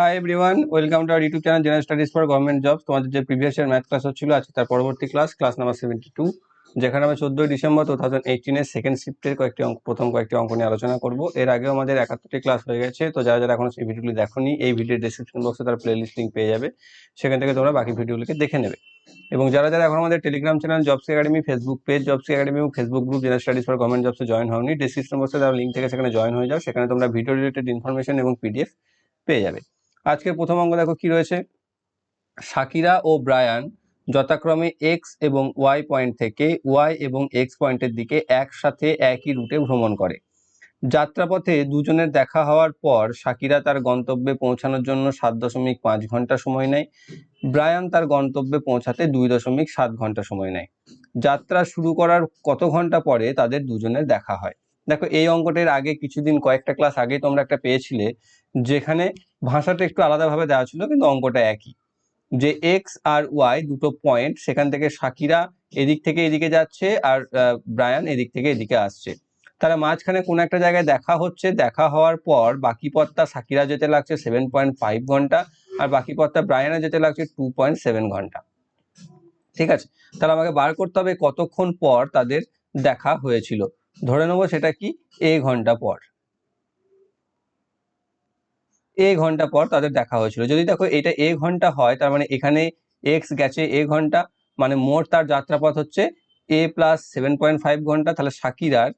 Hi everyone welcome to our YouTube channel general studies for government jobs তোমাদের যে previous year math class হচ্ছিল আছে তার পরবর্তী class class number seventy two যেখানে আমরা চোদ্দোই ডিসেম্বর টু থাউজেন্ড এইটিনের সেকেন্ড শিফটের কয়েকটি অঙ্ক, প্রথম কয়েকটি অঙ্ক নিয়ে আলোচনা করব। এর আগেও আমাদের একাত্তরটি ক্লাস হয়ে গেছে, তো যারা যারা এখনও সেই ভিডিওগুলি দেখোনি, এই ভিডিওর ডিসক্রিপশন বক্সে তার প্লে লিস্ট লিঙ্ক পেয়ে যাবে। সেখান থেকে তোমরা বাকি ভিডিওগুলিকে দেখে নেবে। এবং যারা যারা এখন আমাদের Telegram channel jobs academy Facebook page jobs academy এবং Facebook group general studies for government জবসে join হওনি ডিসক্রিপশন বক্সে তার লিঙ্ক থেকে সেখানে জয়েন হয়ে যাও, সেখানে তোমরা ভিডিও রিলেটেড ইনফরমেশন এবং পিডিএফ পেয়ে যাবে। আজকের প্রথম অঙ্ক দেখো কি রয়েছে? শাকিরা ও ব্রায়ান যথাক্রমে এক্স এবং ওয়াই পয়েন্ট থেকে ওয়াই এবং এক্স পয়েন্টের দিকে একসাথে একই রুটে ভ্রমণ করে। যাত্রাপথে দুজনের দেখা হওয়ার পর শাকিরা তার গন্তব্যে পৌঁছানোর জন্য সাত দশমিক পাঁচ ঘণ্টা সময় নেয়। ব্রায়ান তার গন্তব্যে পৌঁছাতে দুই দশমিক সাত ঘণ্টা সময় নেয়। যাত্রা শুরু করার কত ঘণ্টা পরে তাদের দুজনের দেখা হয়। দেখো এই অঙ্কটের আগে কিছুদিন কয়েকটা ক্লাস আগে তোমরা একটা পেয়েছিলে, যেখানে ভাষাটা একটু আলাদাভাবে দেওয়া ছিল, কিন্তু অঙ্কটা একই। যে এক্স আর ওয়াই দুটো পয়েন্ট সেখান থেকে সাকিরা এদিক থেকে এদিকে যাচ্ছে আর ব্রায়ান এদিক থেকে এদিকে আসছে। তারা মাঝখানে কোনো একটা জায়গায় দেখা হচ্ছে, দেখা হওয়ার পর বাকি পথটা সাকিরা যেতে লাগছে সেভেন পয়েন্ট ফাইভ ঘণ্টা আর বাকি পথটা ব্রায়ানে যেতে লাগছে টু পয়েন্ট সেভেন ঘণ্টা। ঠিক আছে? তাহলে আমাকে বার করতে হবে কতক্ষণ পর তাদের দেখা হয়েছিল। ধরে নেব সেটা কি? এ ঘণ্টা পর। এ ঘণ্টা পর তাদের দেখা হয়েছিল। যদি দেখো এটা এ ঘণ্টা হয়, তার মানে এখানে এক্স গেছে এ ঘণ্টা মানে মোট তার যাত্রাপথ হচ্ছে A plus seven point five ঘণ্টা, তাহলে সাকিরার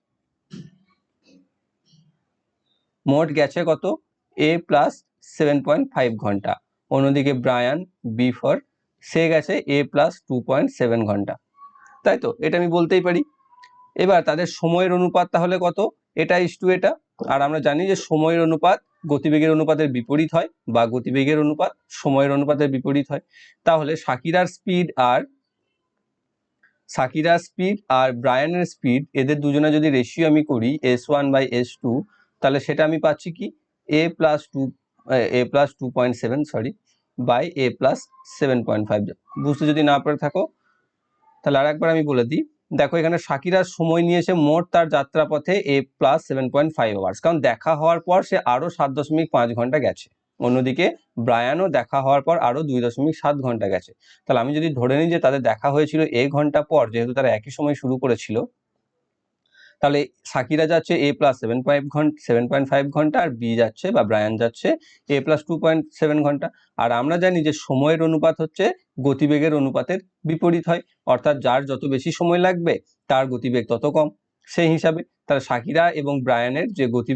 মোট গেছে কত? A plus seven point five ঘণ্টা। অন্যদিকে ব্রায়ান বি ফর সে গেছে A plus two point seven ঘণ্টা। তাই তো? এটা আমি বলতেই পারি। এবার তাদের সময়ের অনুপাত তাহলে কত? এটা ইস টু এটা। আর আমরা জানি যে সময়ের অনুপাত গতিবেগের অনুপাতের বিপরীত হয় বা গতিবেগের অনুপাত সময়ের অনুপাতের বিপরীত হয়। তাহলে সাকিরার স্পিড আর সাকিরার স্পিড আর ব্রায়ানের স্পিড এদের দুজনে যদি রেশিও আমি করি S one by S two তাহলে সেটা আমি পাচ্ছি কি? A plus two A plus two point seven sorry by A plus seven point five বুঝতে যদি না পারে থাকো, তাহলে আর একবার আমি বলে দিই দেখো, এখানে সাকিরার সময় নিয়েছে মোট তার যাত্রাপথে A plus seven point five hours কারণ দেখা হওয়ার পর সে আরও সাত দশমিক পাঁচ ঘণ্টা গেছে। অন্যদিকে ব্রায়ানও দেখা হওয়ার পর আরও দুই দশমিক সাত ঘণ্টা গেছে। তাহলে আমি যদি ধরে নিই যে তাদের দেখা হয়েছিল এ ঘণ্টা পর, যেহেতু তারা একই সময় শুরু করেছিল তাহলে সাকিরা যাচ্ছে এ প্লাস সেভেন পয়েন্ট ঘণ্টা সেভেন পয়েন্ট ফাইভ ঘণ্টা, আর বি যাচ্ছে বা ব্রায়ান যাচ্ছে A plus two point seven ঘণ্টা। আর আমরা জানি যে সময়ের অনুপাত হচ্ছে গতিবেগের অনুপাতের বিপরীত হয়। অর্থাৎ যার যত বেশি সময় লাগবে, তার গতিবেগ তত কম। সেই হিসাবে তার সাকিরা এবং ব্রায়ানের যে গতি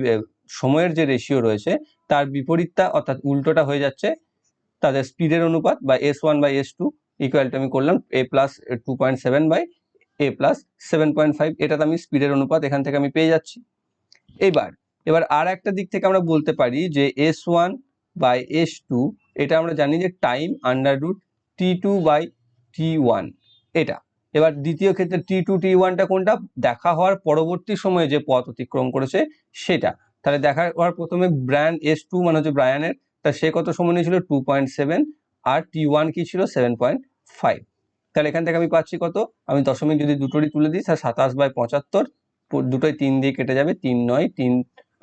সময়ের যে রেশিও রয়েছে, তার বিপরীতটা অর্থাৎ উল্টোটা হয়ে যাচ্ছে। তাদের স্পিডের অনুপাত বা S one by S two ইকুয়ালটা আমি করলাম A plus two point seven by A plus seven point five এটাতে আমি স্পিডের অনুপাত এখান থেকে আমি পেয়ে যাচ্ছি। এবার এবার আর একটা দিক থেকে আমরা বলতে পারি যে S one by S two এটা আমরা জানি যে time under root T two by T one এটা। এবার দ্বিতীয় ক্ষেত্রে টি টু টি ওয়ানটা কোনটা? দেখা হওয়ার পরবর্তী সময়ে যে পথ অতিক্রম করেছে, সেটা। তাহলে দেখা হওয়ার প্রথমে ব্র্যান্ড এস টু মানে হচ্ছে ব্রায়ানের তা সে কত সময় নিয়েছিল? টু পয়েন্ট সেভেন আর টি ওয়ান কি ছিল? সেভেন পয়েন্ট ফাইভ তাহলে এখান থেকে আমি পাচ্ছি কত? আমি দশমিক যদি দুটোরই তুলে দিই, তাহলে সাতাশ বাই পঁচাত্তর দুটোই তিন দিয়ে কেটে যাবে, তিন নয়, তিন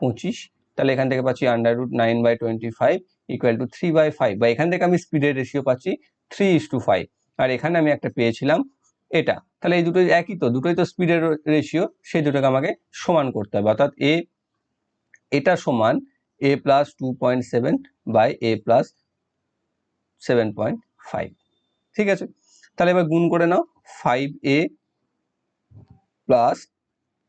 পঁচিশ। তাহলে এখান থেকে পাচ্ছি under root nine by twenty five equal to three by five বা এখান থেকে আমি স্পিডের রেশিও পাচ্ছি থ্রি ইস টু ফাইভ আর এখানে আমি একটা পেয়েছিলাম এটা। তাহলে এই দুটো একই তো, দুটোই তো স্পিডের রেশিও সেই দুটোকে আমাকে সমান করতে হবে। অর্থাৎ এ এটা সমান A plus two point seven by A plus seven point five ঠিক আছে? তাহলে এবার গুণ করে নাও five A plus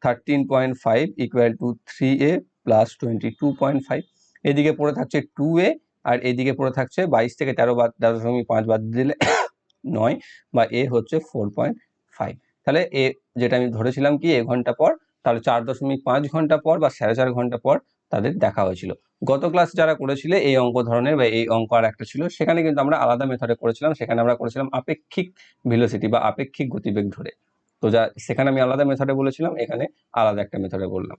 thirteen point five equal to three A plus twenty two point five এদিকে পড়ে থাকছে টু এ আর এদিকে পড়ে থাকছে বাইশ থেকে তেরো বাদ তেরো দশমিক পাঁচ বাদ দিলে নয় বা এ হচ্ছে ফোর পয়েন্ট ফাইভ তাহলে এ যেটা আমি ধরেছিলাম কি, এ ঘণ্টা পর, তাহলে চার দশমিক পাঁচ ঘণ্টা পর বা সাড়ে চার ঘণ্টা পর তাদের দেখা হয়েছিল। গত ক্লাস যারা করেছিলে, এই অঙ্ক ধরনের বা এই অঙ্ক আর একটা ছিল, সেখানে কিন্তু আমরা আলাদা মেথডে করেছিলাম। সেখানে আমরা করেছিলাম আপেক্ষিক ভেলোসিটি বা আপেক্ষিক গতিবেগ ধরে। তো যা, সেখানে আমি আলাদা মেথডে বলেছিলাম, এখানে আলাদা একটা মেথডে বললাম।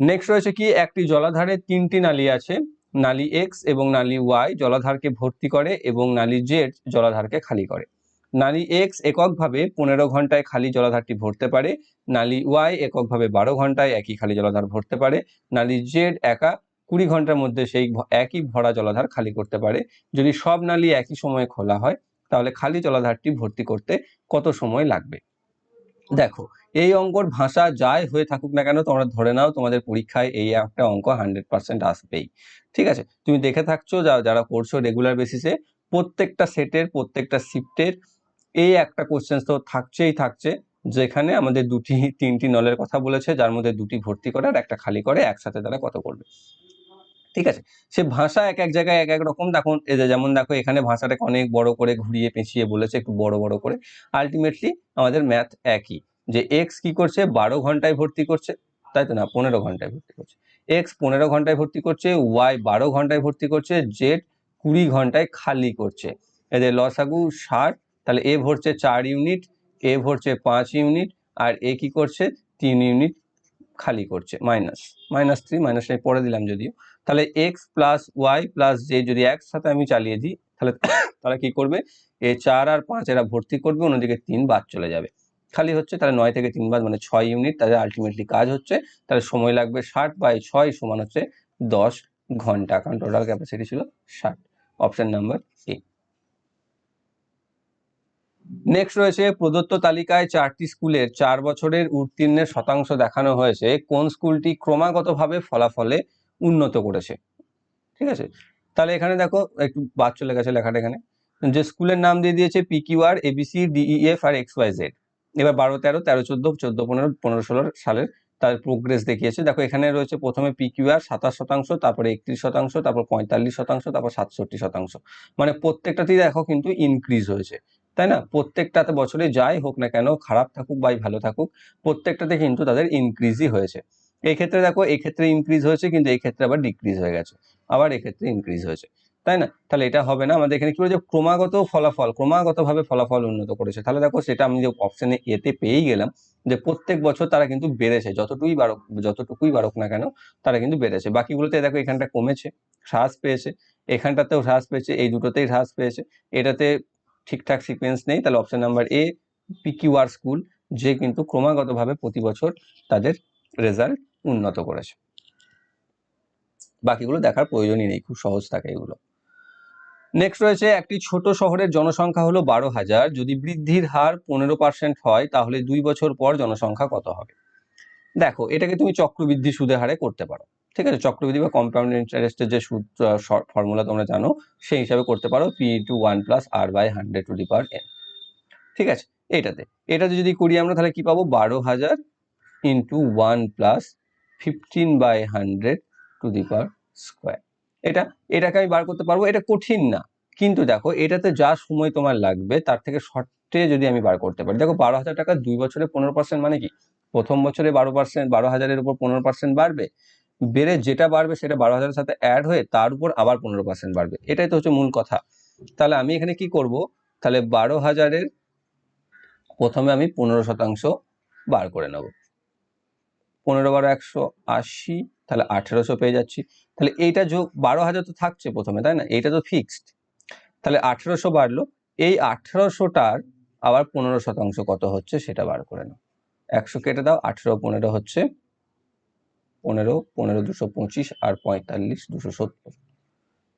নেক্সট রয়েছে কি? একটি জলাধারে তিনটি নালী আছে। নালী এক্স এবং নালী ওয়াই জলাধারকে ভর্তি করে এবং নালী জেড জলাধারকে খালি করে। নালী এক্স এককভাবে পনেরো ঘন্টায় খালি জলাধারটি ভরতে পারে, নালী ওয়াই এককভাবে বারো ঘন্টায় একই খালি জলাধার ভরতে পারে, নালী জেড একা কুড়ি ঘণ্টার মধ্যে সেই একই ভরা জলাধার খালি করতে পারে। যদি সব নালী একই সময়ে খোলা হয়, তাহলে খালি জলাধারটি ভর্তি করতে কত সময় লাগবে? দেখো, এই অঙ্কর ভাষা যাই হয়ে থাকুক না কেন, তোমরা ধরে নাও তোমাদের পরীক্ষায় এই একটা অঙ্ক হান্ড্রেড পার্সেন্ট আসবেই। ঠিক আছে? তুমি দেখে থাকছো যারা করছ রেগুলার বেসিসে প্রত্যেকটা সেটের প্রত্যেকটা শিফটের এই একটা কোশ্চেন তো থাকছেই থাকছে, যেখানে আমাদের দুটি, তিনটি নলের কথা বলেছে, যার মধ্যে দুটি ভর্তি করে আর একটা খালি করে, একসাথে তারা কত করবে? ঠিক আছে? সে ভাষা এক এক জায়গায় এক এক রকম। দেখুন যেমন দেখো, এখানে ভাষাটাকে অনেক বড় করে ঘুরিয়ে পেঁচিয়ে বলেছে, একটু বড় বড় করে। আলটিমেটলি আমাদের ম্যাথ একই। যে এক্স কি করছে? বারো ঘন্টায় ভর্তি করছে। তাই তো না? পনেরো ঘন্টায় ভর্তি করছে। এক্স পনেরো ঘন্টায় ভর্তি করছে ওয়াই বারো ঘন্টায় ভর্তি করছে জেড কুড়ি ঘন্টায় খালি করছে। এদের লসাগু ষাট তাহলে এ ভরছে চার ইউনিট, এ ভরছে পাঁচ ইউনিট, আর এ কি করছে? তিন ইউনিট খালি করছে, মাইনাস মাইনাস থ্রি, মাইনাস আমি পরে দিলাম যদিও। তাহলে X plus Y plus Z যদি একসাথে আমি চালিয়ে দিই, তাহলে তারা কি করবে? এ চার আর পাঁচ এরা ভর্তি করবে, অন্যদিকে তিন বাদ চলে যাবে। খালি হচ্ছে তাহলে নয় থেকে তিন বাদ মানে ছয় ইউনিট তাদের আলটিমেটলি কাজ হচ্ছে। তাহলে সময় লাগবে ষাট বাই ছয় সমান হচ্ছে দশ ঘণ্টা, কারণ টোটাল ক্যাপাসিটি ছিল ষাট। অপশান নাম্বার এ নেক্সট রয়েছে প্রদত্ত তালিকায় চারটি স্কুলের চার বছরের উত্তীর্ণের শতাংশ দেখানো হয়েছে। কোন স্কুলটি ক্রমাগতভাবে ফলাফলে উন্নত করেছে? ঠিক আছে? তাহলে এখানে দেখো, একটু বাদ চলে গেছে লেখাটা এখানে। যে স্কুলের নাম দিয়ে দিয়েছে পিকিউআর, এবিসি, ডিইএফ আর এক্স ওয়াই জেড। এবার বারো, তেরো তেরো, চোদ্দ চোদ্দ, পনেরো পনেরো, ষোলো সালের তার প্রোগ্রেস দেখিয়েছে। দেখো, এখানে রয়েছে প্রথমে পিকিউআর সাতাশ শতাংশ, তারপরে একত্রিশ শতাংশ, তারপর পঁয়তাল্লিশ শতাংশ, তারপর সাতষট্টি শতাংশ। মানে প্রত্যেকটাতেই দেখো কিন্তু ইনক্রিজ হয়েছে। তাই না? প্রত্যেকটাতে বছরে যাই হোক না কেন, খারাপ থাকুক বা ভালো থাকুক, প্রত্যেকটাতে কিন্তু তাদের ইনক্রিজই হয়েছে। এই ক্ষেত্রে দেখো এই ক্ষেত্রে ইনক্রিজ হয়েছে, কিন্তু এই ক্ষেত্রে আবার ডিক্রিজ হয়ে গেছে। আবার এক্ষেত্রে ইনক্রিজ হয়েছে। তাই না? তাহলে এটা হবে না। আমাদের এখানে কি বলছে? ক্রমাগত ফলাফল, ক্রমাগতভাবে ফলাফল উন্নত করেছে। তাহলে দেখো, সেটা আমি যে অপশনে এতে পেয়েই গেলাম যে প্রত্যেক বছর তারা কিন্তু বেড়েছে। যতটুকুই বাড়ক যতটুকুই বাড়ক না কেন, তারা কিন্তু বেড়েছে। বাকিগুলোতে দেখো, এখানটা কমেছে, হ্রাস পেয়েছে। এখানটাতেও হ্রাস পেয়েছে, এই দুটোতেই হ্রাস পেয়েছে। এটাতে ঠিকঠাক সিকোয়েন্স নেই, তাহলে option number A PQR school যে কিন্তু ক্রমাগতভাবে প্রতি বছর তাদের রেজাল্ট উন্নত করেছে। বাকিগুলো দেখার প্রয়োজনই নেই, খুব সহজ থাকে এগুলো। নেক্সট রয়েছে, একটি ছোট শহরের জনসংখ্যা হলো বারো হাজার। যদি বৃদ্ধির হার পনেরো পার্সেন্ট হয়, তাহলে দুই বছর পর জনসংখ্যা কত হবে? দেখো, এটাকে তুমি চক্রবৃদ্ধি সুদের হারে করতে পারো। ঠিক আছে, চক্রবৃদ্ধি বা কম্পাউন্ড ইন্টারেস্টের যে সুদ ফর্মুলা তোমরা জানো, সেই হিসাবে করতে পারো P two one plus R by hundred to the power N ঠিক আছে, এটাতে এটাতে যদি করি আমরা তাহলে কি পাবো? বারো হাজার into one plus fifteen by hundred to the power square এটা, এটাকে আমি বার করতে পারব, এটা কঠিন না, কিন্তু দেখো, এটাতে যা সময় তোমার লাগবে, তার থেকে শর্টে যদি আমি বার করতে পারি, দেখো বারো হাজার টাকা দুই বছরে পনেরো পার্সেন্ট মানে কি? প্রথম বছরে বারো পার্সেন্ট বারো হাজারের উপর পনেরো পার্সেন্ট বাড়বে বেড়ে যেটা বাড়বে সেটা বারো হাজারের সাথে অ্যাড হয়ে তার উপর আবার পনেরো পার্সেন্ট বাড়বে। এটাই তো হচ্ছে মূল কথা। তাহলে আমি এখানে কি করব? তাহলে বারো হাজারের প্রথমে আমি পনেরো শতাংশ বার করে নেব। পনেরো বারো একশো আশি, তাহলে আঠেরোশো পেয়ে যাচ্ছি। তাহলে এইটা যোগ, বারো হাজার তো থাকছে প্রথমে, তাই না? এইটা তো ফিক্সড তাহলে আঠেরোশো বাড়লো, এই আঠেরোশোটার আবার পনেরো শতাংশ কত হচ্ছে সেটা বার করে নাও। একশো কেটে দাও, আঠেরো পনেরো হচ্ছে পনেরো পনেরো দুশো পঁচিশ আর পঁয়তাল্লিশ দুশো সত্তর।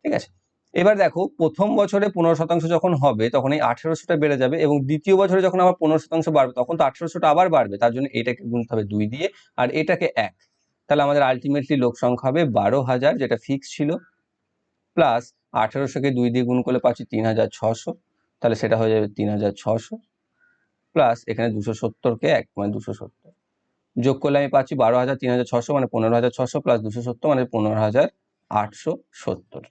ঠিক আছে? এবার দেখো, প্রথম বছরে পনেরো শতাংশ যখন হবে, তখন এই আঠেরোশোটা বেড়ে যাবে এবং দ্বিতীয় বছরে যখন আবার পনেরো শতাংশ বাড়বে, তখন তো আঠেরোশোটা আবার বাড়বে। তার জন্য এটাকে গুনতে হবে দুই দিয়ে আর এটাকে এক। তাহলে আমাদের আলটিমেটলি লোক সংখ্যা হবে বারো হাজার, যেটা ফিক্স ছিল প্লাস আঠেরোশোকে দুই দিয়ে গুণ করলে পাচ্ছি তিন হাজার ছশো। তাহলে সেটা হয়ে যাবে তিন হাজার ছশো প্লাস এখানে দুশো সত্তরকে এক মানে দুশো সত্তর। যোগ করলে আমি পাচ্ছি বারো হাজার, তিন হাজার, ছশো মানে পনেরো হাজার, ছশো প্লাস দুশো সত্তর মানে পনেরো হাজার, আটশো সত্তর।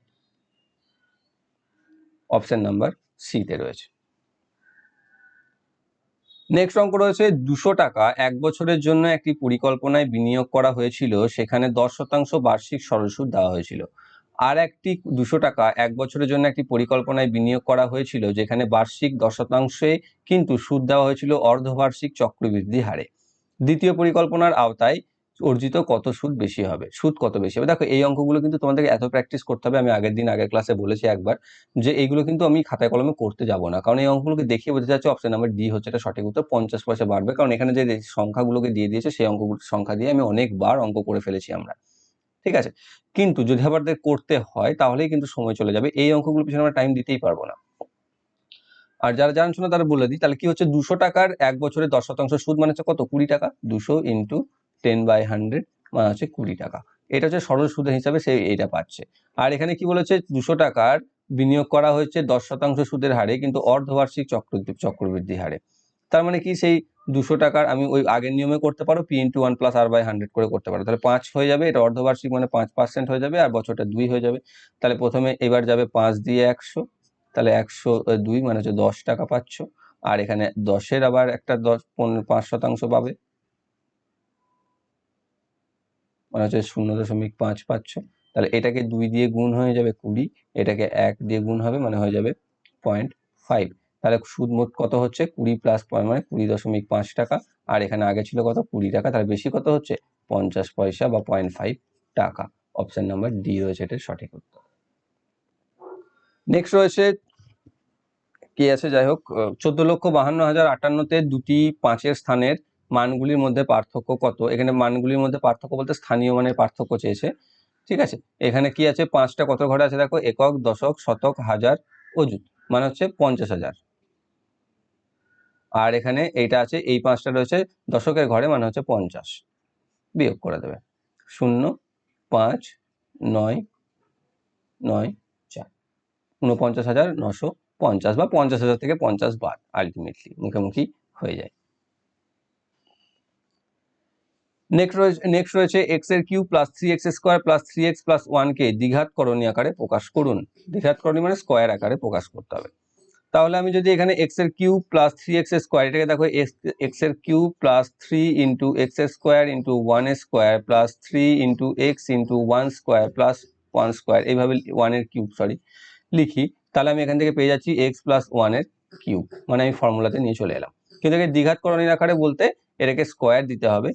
অপশন নাম্বার সিতে রয়েছে। নেক্সট অঙ্ক রয়েছে দুশো টাকা। এক বছরের জন্য একটি পরিকল্পনায় বিনিয়োগ করা হয়েছিল, সেখানে দশ শতাংশ বার্ষিক সরল সুদ দেওয়া হয়েছিল। আর একটি দুশো টাকা, এক বছরের জন্য একটি পরিকল্পনায় বিনিয়োগ করা হয়েছিল, যেখানে বার্ষিক দশ শতাংশে কিন্তু সুদ দেওয়া হয়েছিল অর্ধবার্ষিক চক্রবৃদ্ধি হারে। দ্বিতীয় পরিকল্পনার আওতায় অর্জিত কত সুদ বেশি হবে, সুদ কত বেশি হবে? দেখো, এই অঙ্কগুলো কিন্তু তোমাদেরকে এত প্র্যাকটিস করতে হবে, আমি আগের দিন আগের ক্লাসে বলেছি একবার, যে এইগুলো কিন্তু আমি খাতায় কলমে করতে যাব না। কারণ এই অঙ্কগুলোকে দেখিয়ে বোঝা যাচ্ছে অপশন নাম্বার ডি হচ্ছে এটা সঠিক উত্তর, পঞ্চাশ পয়সা বাড়বে। কারণ এখানে যে সংখ্যাগুলোকে দিয়ে দিয়েছে, সেই অঙ্কগুলো, সংখ্যা দিয়ে আমি অনেকবার অঙ্ক করে ফেলেছি আমরা। ঠিক আছে? কিন্তু যদি আবার করতে হয়, তাহলেই কিন্তু সময় চলে যাবে। এই অঙ্কগুলো পিছনে আমরা টাইম দিতেই পারব না। আর যারা জানছো না তারা বলে দিই, তাহলে কি হচ্ছে? দুশো টাকার এক বছরে দশ শতাংশ সুদ মানে হচ্ছে কত? কুড়ি টাকা। দুশো ইন্টু টেন বাই হান্ড্রেড মানে হচ্ছে কুড়ি টাকা। এটা হচ্ছে সরল সুদের হিসাবে সে এইটা পাচ্ছে। আর এখানে কি বলেছে? দুশো টাকার বিনিয়োগ করা হয়েছে দশ শতাংশ সুদের হারে কিন্তু অর্ধবার্ষিক চক্র, চক্রবৃদ্ধি হারে। তার মানে কি? সেই দুশো টাকার আমি ওই আগের নিয়মে করতে পারো P into one plus R by hundred করে করতে পারো। তাহলে পাঁচ হয়ে যাবে, এটা অর্ধবার্ষিক মানে পাঁচ পার্সেন্ট হয়ে যাবে, আর বছরটা দুই হয়ে যাবে। তাহলে প্রথমে এবার যাবে পাঁচ দিয়ে একশো। তাহলে একশো দুই মানে হচ্ছে দশ টাকা পাচ্ছ। আর এখানে দশের আবার একটা দশ, পনেরো, পাঁচ শতাংশ পাবে। মানে হচ্ছে শূন্য দশমিক পাঁচ পাচ্ছ। তাহলে এটাকে দুই দিয়ে গুণ হয়ে যাবে কুড়ি, এটাকে এক দিয়ে গুণ হবে মানে হয়ে যাবে পয়েন্ট ফাইভ। তাহলে সুদ মোট কত হচ্ছে? কুড়ি প্লাস মানে কুড়ি দশমিক পাঁচ টাকা। আর এখানে আগে ছিল কত? কুড়ি টাকা। তার বেশি কত হচ্ছে? পঞ্চাশ পয়সা বা পয়েন্ট ফাইভ টাকা। অপশন নাম্বার ডি রয়েছে এটার সঠিক উত্তর। নেক্সট রয়েছে কি আছে? যাই হোক চোদ্দ লক্ষ বাহান্ন হাজার আটান্নতে দুটি পাঁচের স্থানের মানগুলির মধ্যে পার্থক্য কত? এখানে মানগুলির মধ্যে পার্থক্য বলতে স্থানীয় মানের পার্থক্য চেয়েছে। ঠিক আছে? এখানে কি আছে? পাঁচটা কত ঘরে আছে? দেখো, একক, দশক, শতক, হাজার, অযুত। মানে হচ্ছে পঞ্চাশ হাজার। আর এখানে এইটা আছে, এই পাঁচটা রয়েছে দশকের ঘরে মানে হচ্ছে পঞ্চাশ। বিয়োগ করে দেবে। শূন্য, পাঁচ, নয় নয় উনপঞ্চাশ হাজার নশো পঞ্চাশ বা পঞ্চাশ হাজার থেকে পঞ্চাশ বার আলটিমেটলি মুখোমুখি হয়ে যায়। নেক্সট রয়েছে নেক্সট রয়েছে এক্সের cube plus three X square plus three X plus ওয়ানকে দ্বিঘাতকরণী আকারে প্রকাশ করুন। দ্বিঘাতকরণী মানে স্কোয়ার আকারে প্রকাশ করতে হবে। তাহলে আমি যদি এখানে এক্সের cube plus three X square এটাকে দেখো এক্সের cube plus three into X square into one square plus three into X into one square plus one square এইভাবে ওয়ানের কিউব সরি লিখি, তাহলে আমি এখান থেকে পেয়ে যাচ্ছি এক্স প্লাস ওয়ানের কিউব মানে আমি ফর্মুলাতে নিয়ে চলে এলাম। কিন্তু একে দ্বিঘাতকরণীর আকারে বলতে এটাকে স্কোয়ার দিতে হবে।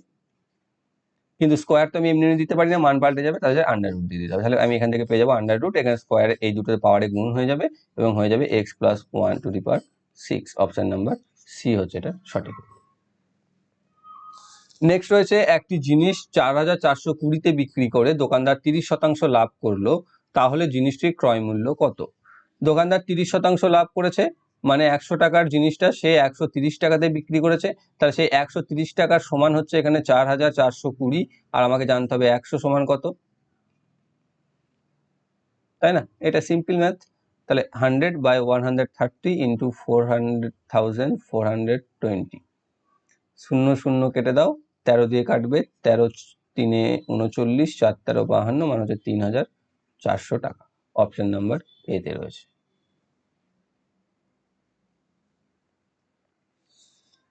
কিন্তু স্কোয়ার তো আমি এমনি এমনি দিতে পারি না, মান পাল্টে যাবে, তাহলে আন্ডার রুট দিয়ে দিতে হবে। তাহলে আমি এখান থেকে পেয়ে যাব আন্ডার রুট এখানে স্কোয়ার এই দুটোর পাওয়ারে গুণ হয়ে যাবে এবং হয়ে যাবে X plus one to the power six option number C হচ্ছে এটা সঠিক। নেক্সট রয়েছে, একটি জিনিস চার হাজার চারশো কুড়িতে বিক্রি করে দোকানদার তিরিশ শতাংশ লাভ করল তাহলে জিনিসটির ক্রয় মূল্য কত? দোকানদার তিরিশ শতাংশ লাভ করেছে মানে একশো টাকার জিনিসটা সে একশো তিরিশ টাকাতে বিক্রি করেছে, তাহলে সেই একশো তিরিশ টাকার সমান হচ্ছে এখানে চার হাজার চারশো কুড়ি, আর আমাকে জানতে হবে একশো সমান কত? তাই না? এটা সিম্পল ম্যাথ তাহলে hundred by one hundred thirty into four hundred thousand four hundred twenty শূন্য শূন্য কেটে দাও, তেরো দিয়ে কাটবে, তেরো তিনে উনচল্লিশ, চার তেরো বাহান্ন মানে হচ্ছে তিন হাজার। চারশো টাকা। অপশন নাম্বার এতে রয়েছে।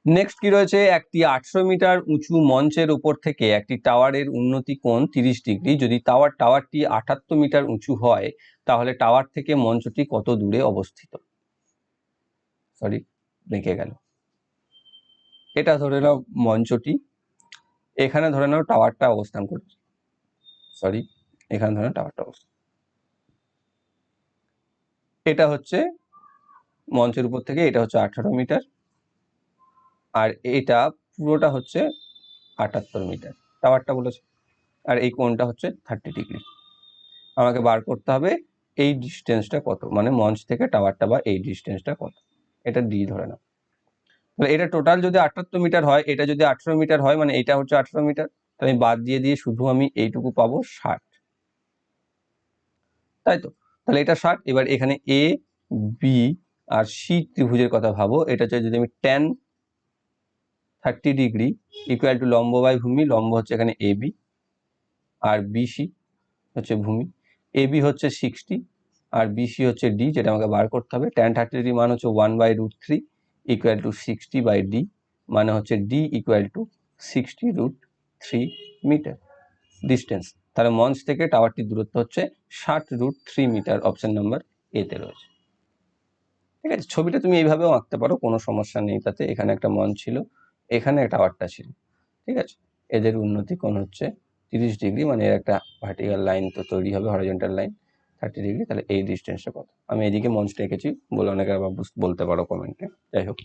নেক্সট কি রয়েছে? একটি আটশো মিটার উঁচু মঞ্চের উপর থেকে একটি টাওয়ারের উন্নতি কোণ তিরিশ ডিগ্রি। যদি টাওয়ার, টাওয়ারটি আটাত্তর মিটার উঁচু হয়, তাহলে টাওয়ার থেকে মঞ্চটি কত দূরে অবস্থিত? সরি বেঁকে গেল। এটা ধরে নাও মঞ্চটি। এখানে ধরে নাও টাওয়ারটা অবস্থান করছে। সরি এখানে ধরে নাও টাওয়ারটা অবস্থান এটা হচ্ছে মঞ্চের উপর থেকে এটা হচ্ছে আঠারো মিটার আর এটা পুরোটা হচ্ছে আটাত্তর মিটার। টাওয়ারটা বলেছে। আর এই কোণটা হচ্ছে থার্টি ডিগ্রি। আমাকে বার করতে হবে এই ডিস্টেন্সটা কত? মানে মঞ্চ থেকে টাওয়ারটা বা এই ডিস্টেন্সটা কত? এটা ডি ধরে নাও। তাহলে এটা টোটাল যদি আটাত্তর মিটার হয়, এটা যদি আঠারো মিটার হয় মানে এটা হচ্ছে আঠারো মিটার, তাহলে আমি বাদ দিয়ে দিয়ে শুধু আমি এইটুকু পাবো ষাট। তাই তো? তাহলে এটা ষাট, এবার এখানে এ বি আর সি ত্রিভুজের কথা ভাবো। এটা হচ্ছে যদি আমি tan thirty degree equal to লম্ব বাই ভূমি, লম্ব হচ্ছে এখানে এ বি আর বিসি হচ্ছে ভূমি। এ বি হচ্ছে সিক্সটি আর বিসি হচ্ছে ডি যেটা আমাকে বার করতে হবে। টেন থার্টি ডিগ্রি মান হচ্ছে one by root three equal to sixty by D মানে হচ্ছে D equal to sixty root three meter distance তাহলে মঞ্চ থেকে টাওয়ারটির দূরত্ব হচ্ছে ষাট root three meter option number এতে রয়েছে। ঠিক আছে, ছবিটা তুমি এইভাবেও আঁকতে পারো, কোনো সমস্যা নেই তাতে। এখানে একটা মঞ্চ ছিল, এখানে টাওয়ারটা ছিল। ঠিক আছে, এদের উন্নতি কোণ হচ্ছে তিরিশ ডিগ্রি মানে এর একটা ভার্টিক্যাল লাইন তো তৈরি হবে হরিজেন্টাল লাইন থার্টি ডিগ্রি, তাহলে এই ডিস্টেন্সটা কত? আমি এদিকে মঞ্চটা এঁকেছি, বলে অনেকে আবার বলতে পারো কমেন্টে যাই হোক।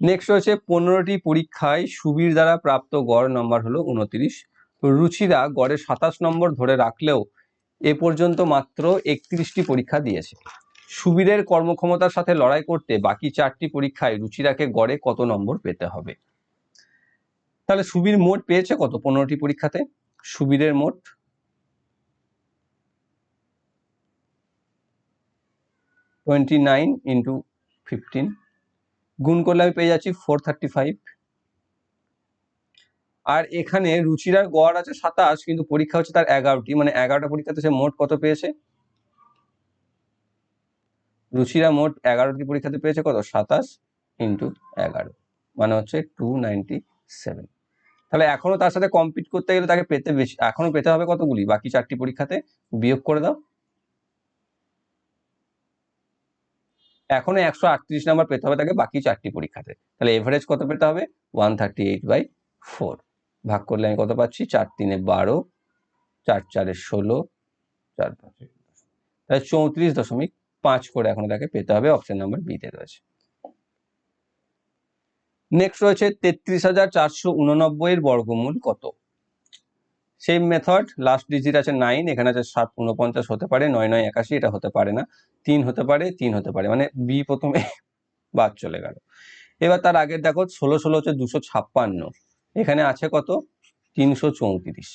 নেক্সট হচ্ছে পনেরোটি পরীক্ষায় সুবির দ্বারা প্রাপ্ত গড় নম্বর হলো উনত্রিশ। রুচিরা গড়ে সাতাশ নম্বর ধরে রাখলেও এ পর্যন্ত মাত্র একত্রিশটি পরীক্ষা দিয়েছে। সুবীরের কর্মক্ষমতার সাথে লড়াই করতে বাকি চারটি পরীক্ষায় রুচিরাকে গড়ে কত নম্বর পেতে হবে? তাহলে সুবীর মোট পেয়েছে কত পনেরোটি পরীক্ষাতে? সুবীরের মোট টোয়েন্টি নাইন ইন্টু ফিফটিন গুণ করলে আমি পেয়ে যাচ্ছি ফোর থার্টি ফাইভ আর এখানে রুচিরার গড় আছে সাতাশ, কিন্তু পরীক্ষা হচ্ছে তার এগারোটি। মানে এগারোটা পরীক্ষাতে সে মোট কত পেয়েছে? রুচিরা মোট এগারোটি পরীক্ষাতে পেয়েছে কত? সাতাশ ইন্টু এগারো। মানে হচ্ছে টু নাইনটি সেভেন তাহলে এখনও তার সাথে কম্পিট করতে গেলে তাকে পেতে বেশি এখনও পেতে হবে কতগুলি? বাকি চারটি পরীক্ষাতে বিয়োগ করে দাও। এখনও একশো আটত্রিশ নাম্বার পেতে হবে তাকে বাকি চারটি পরীক্ষাতে। তাহলে এভারেজ কত পেতে হবে? One thirty eight by four ভাগ করলে আমি কত পাচ্ছি? চার তিনে বারো, চার চারে ষোলো, চার পাঁচে। তাহলে চৌত্রিশ দশমিক পাঁচ করে এখনও তাকে পেতে হবে অপশন নাম্বার বিতে রয়েছে। নেক্সট রয়েছে তেত্রিশ হাজার চারশো উননব্বই এর বর্গমূল কত? সেম মেথড লাস্ট ডিজিট আছে নাইন এখানে আছে সাত উনপঞ্চাশ হতে পারে, নয় নয়, একাশি, এটা হতে পারে না। তিন হতে পারে, তিন হতে পারে মানে বি প্রথমে বাদ চলে গেল। এবার তার আগের দেখো, ষোলো ষোলো হচ্ছে দুশো ছাপ্পান্ন। এখানে আছে কত? তিনশো চৌত্রিশ।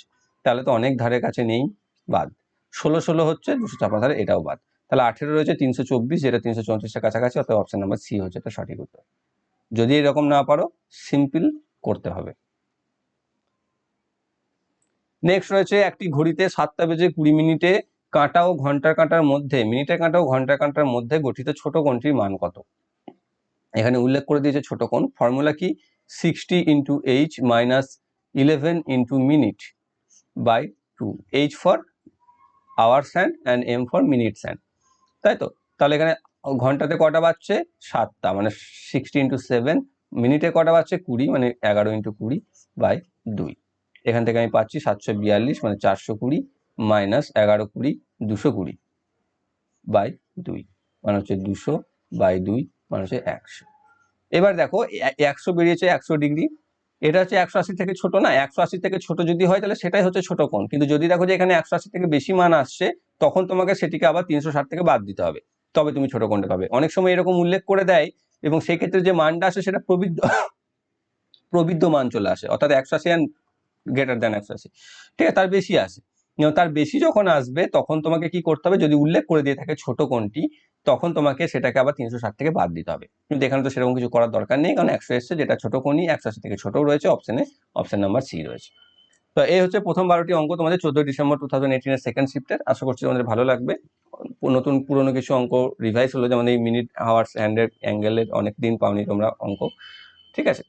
তাহলে তো অনেক ধারে কাছে নেই, বাদ। ষোলো ষোলো হচ্ছে দুশো তাহলে এটাও বাদ। তাহলে আঠেরো রয়েছে তিনশো চব্বিশ, যেটা তিনশো চৌত্রিশের কাছাকাছি অর্থাৎ অপশন নাম্বার সি হচ্ছে এটা সঠিক উত্তর। যদি এরকম না পারো সিম্পল করতে হবে। নেক্সট রয়েছে একটি ঘড়িতে সাতটা বেজে কুড়ি মিনিটে কাঁটা ও ঘণ্টার কাঁটার মধ্যে মিনিটের কাঁটা ও ঘণ্টার কাঁটার মধ্যে গঠিত ছোট কোণটির মান কত? এখানে উল্লেখ করে দিয়েছে ছোট কোণ। ফর্মুলা কি? Sixty into H minus eleven into minute by two H for hours hand and M for minutes hand তাই তো? তাহলে এখানে ঘন্টাতে কটা বাজছে? সাতটা মানে সিক্সটি ইন্টু সেভেন মিনিটে কটা বাজছে? কুড়ি মানে এগারো ইন্টু কুড়ি বাই দুই। এখান থেকে আমি পাচ্ছি সাতশো বিয়াল্লিশ মানে চারশো কুড়ি মাইনাস এগারো কুড়ি, দুশো কুড়ি বাই দুই। মানে হচ্ছে দুশো বাই দুই মানে হচ্ছে একশো। এবার দেখো একশো বেরিয়েছে একশো ডিগ্রি। এটা হচ্ছে একশো আশি থেকে ছোট না, একশো আশি থেকে ছোট যদি হয় তাহলে সেটাই হচ্ছে ছোট কোণ। কিন্তু যদি দেখো যে এখানে একশো আশি থেকে বেশি মান আসছে, তখন তোমাকে সেটিকে আবার তিনশো ষাট থেকে বাদ দিতে হবে। তবে তুমি ছোট কোণটা পাবে। অনেক সময় এরকম উল্লেখ করে দেয় এবং সেই ক্ষেত্রে যে মানটা আসে সেটা প্রবৃদ্ধ প্রবৃদ্ধ মান চলে আসে। অর্থাৎ একশো আশি অ্যান্ড গ্রেটার দ্যান একশো আশি। ঠিক আছে, তার বেশি আসে। তার বেশি যখন আসবে, তখন তোমাকে কি করতে হবে? যদি উল্লেখ করে দিয়ে থাকে ছোট কোনটি তখন তোমাকে সেটাকে আবার তিনশো ষাট থেকে বাদ দিতে হবে। কিন্তু এখানে তো সেরকম কিছু করার দরকার নেই, কারণ একশো এসছে, যেটা ছোট কোণই, একশো আশি থেকে ছোটও রয়েছে অপশনে অপশন নাম্বার সি রয়েছে। তো এই হচ্ছে প্রথম বারোটি অঙ্ক তোমাদের চোদ্দই ডিসেম্বর টু থাউজেন্ড এইটিনের সেকেন্ড শিফটের আশা করছি তোমাদের ভালো লাগবে। নতুন পুরনো কিছু অঙ্ক রিভাইজ হলো, যেমন এই মিনিট আওয়ার্স হ্যান্ডের অ্যাঙ্গেলের অনেক দিন পাওনি তোমরা অঙ্ক। ঠিক আছে?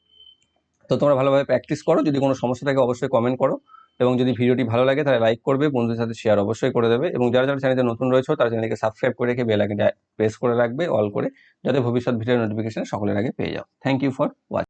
তো তোমরা ভালোভাবে প্র্যাকটিস করো। যদি কোনো সমস্যা থাকে, অবশ্যই কমেন্ট করো। এবং যদি ভিডিওটি ভালো লাগে তাহলে লাইক করবে, বন্ধুদের সাথে শেয়ার অবশ্যই করে দেবে এবং যারা যারা চ্যানেলে নতুন রয়েছে তারা চ্যানেলকে সাবস্ক্রাইব করে রেখে বেল আইকনটা প্রেস করে রাখবে অল করে, যাতে ভবিষ্যৎ ভিডিও নোটিফিকেশন সকলের আগে পেয়ে যাও। Thank you for watching